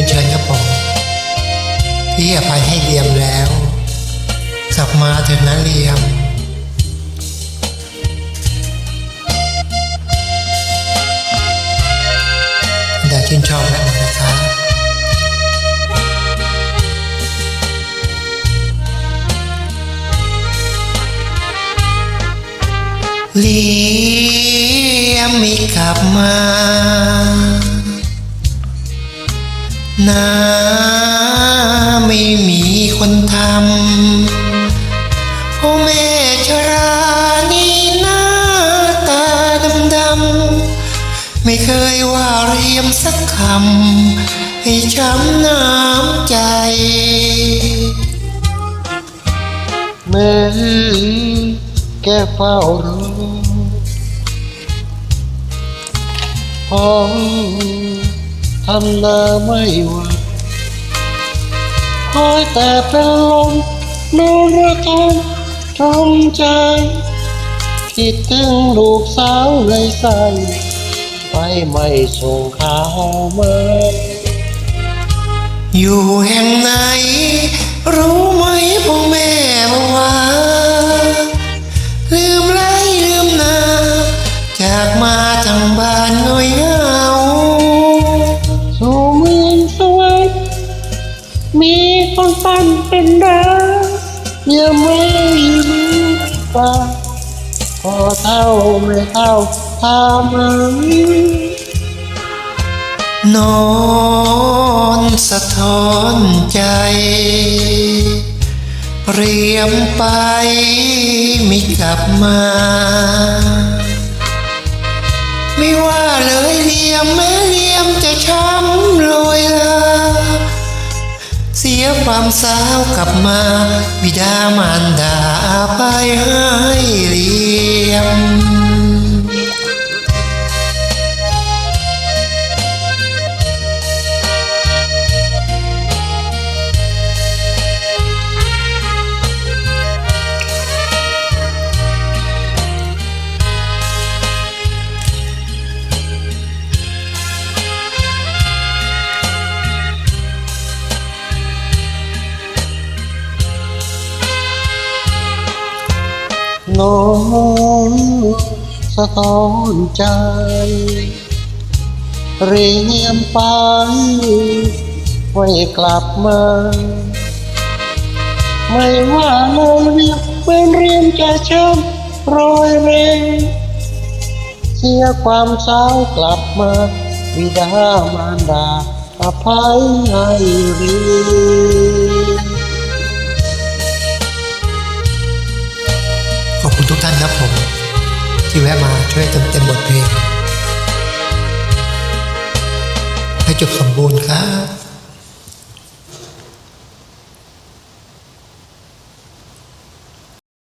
ยนเชิญครับผม พี่อภัยให้เลียมแล้ว กลับมาเถิดนะเลียมได้ชื่นชอบแล้วนะครับเลียมไม่กลับมา น้าไม่มีคนทำพ่อแม่ชรานี่หน้าตาดำๆไม่เคยว่าเรียมสักคำให้ช้ำน้ำใจ แม่แกเฝ้ารอพอ ทำนาไม่ไหวคอยแต่เป็นลมนูนระทมทมใจคิดถึงลูกสาวเลยใส่ไปไม่ส่งข่าวมาอยู่แห่งไหนรู้ มีคนปั้นเป็นดาวอย่าไม่รู้ตาพอเท่าไม่เท่าทำมันนอนสะท้อนใจเรียมไปไม่กลับมา ไม่ว่าเลยเามสาวกลับมาบิดามารดาไปให้เลียม น้องสะท้อนใจ เรียมไปไม่กลับมา ไม่ว่าเราเรียกเป็นเรียนจะช้ำโรยเรเสียความเศร้ากลับมาวิดามารดาอภัยให้เรีย ที่แวะมาช่วยเติมเต็มบทเพลง ให้จบสมบูรณ์ครับ